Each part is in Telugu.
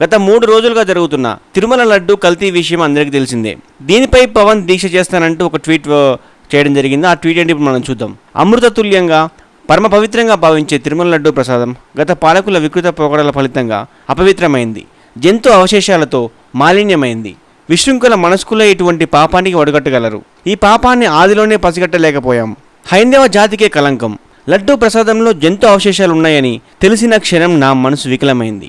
గత మూడు రోజులుగా జరుగుతున్న తిరుమల లడ్డు కల్తీ విషయం అందరికీ తెలిసిందే. దీనిపై పవన్ దీక్ష చేస్తానంటూ ఒక ట్వీట్ చేయడం జరిగింది. ఆ ట్వీట్ ఏంటి ఇప్పుడు మనం చూద్దాం. అమృతతుల్యంగా పరమ పవిత్రంగా భావించే తిరుమల లడ్డు ప్రసాదం గత పాలకుల వికృత పోకడల ఫలితంగా అపవిత్రమైంది. జంతు అవశేషాలతో మాలిన్యమైంది. విశృంఖల మనస్కులే ఇటువంటి పాపానికి ఒడగట్టగలరు ఈ పాపాన్ని ఆదిలోనే పసిగట్టలేకపోయాం. హైందవ జాతికే కలంకం లడ్డూ ప్రసాదంలో జంతు అవశేషాలు ఉన్నాయని తెలిసిన క్షణం నా మనసు వికలమైంది.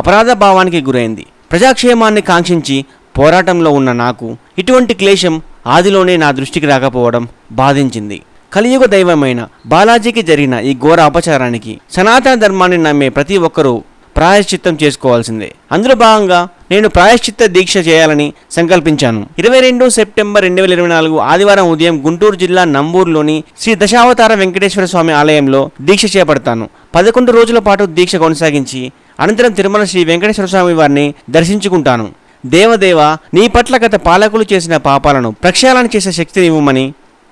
అపరాధ భావానికి గురైంది. ప్రజాక్షేమాన్ని కాంక్షించి పోరాటంలో ఉన్న నాకు ఇటువంటి క్లేశం ఆదిలోనే నా దృష్టికి రాకపోవడం బాధించింది. కలియుగ దైవమైన బాలాజీకి జరిగిన ఈ ఘోర అపచారానికి సనాతన ధర్మాన్ని నమ్మే ప్రతి ఒక్కరూ ప్రాయశ్చిత్తం చేసుకోవాల్సిందే. అందులో భాగంగా నేను ప్రాయశ్చిత్త దీక్ష చేయాలని సంకల్పించాను. ఇరవై రెండు సెప్టెంబర్ రెండు వేల ఇరవై నాలుగు ఆదివారం ఉదయం గుంటూరు జిల్లా నంబూరులోని శ్రీ దశావతార వెంకటేశ్వర స్వామి ఆలయంలో దీక్ష చేపడతాను. పదకొండు రోజుల పాటు దీక్ష కొనసాగించి అనంతరం తిరుమల శ్రీ వెంకటేశ్వర స్వామి వారిని దర్శించుకుంటాను. దేవదేవ నీ పట్ల గత పాలకులు చేసిన పాపాలను ప్రక్షాళన చేసే శక్తిని ఇవ్వమని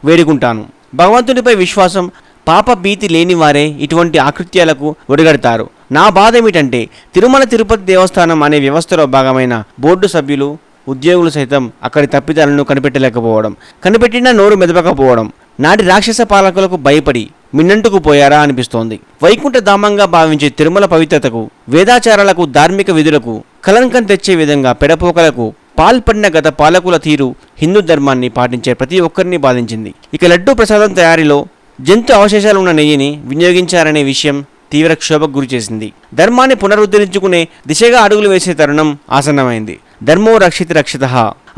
వేడుకుంటాను. భగవంతునిపై విశ్వాసం పాప భీతి లేని వారే ఇటువంటి ఆకృత్యాలకు ఒడిగడతారు. నా బాధ ఏమిటంటే తిరుమల తిరుపతి దేవస్థానం అనే వ్యవస్థలో భాగమైన బోర్డు సభ్యులు ఉద్యోగులు సైతం అక్కడి తప్పిదాలను కనిపెట్టలేకపోవడం కనిపెట్టినా నోరు మెదపకపోవడం నాటి రాక్షస పాలకులకు భయపడి మిన్నంటుకు పోయారా అనిపిస్తోంది. వైకుంఠ ధామంగా భావించే తిరుమల పవిత్రతకు వేదాచారాలకు ధార్మిక విధులకు కలంకం తెచ్చే విధంగా పెడపోకలకు పాల్పడిన గత పాలకుల తీరు హిందూ ధర్మాన్ని పాటించే ప్రతి ఒక్కరిని బాధించింది. ఇక లడ్డూ ప్రసాదం తయారీలో జంతు అవశేషాలు ఉన్న నెయ్యిని వినియోగించారనే విషయం తీవ్ర క్షోభకు గురిచేసింది ధర్మాన్ని పునరుద్ధరించుకునే దిశగా అడుగులు వేసే తరుణం ఆసన్నమైంది. ధర్మో రక్షిత రక్షిత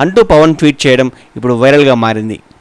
అంటూ పవన్ ట్వీట్ చేయడం ఇప్పుడు వైరల్గా మారింది.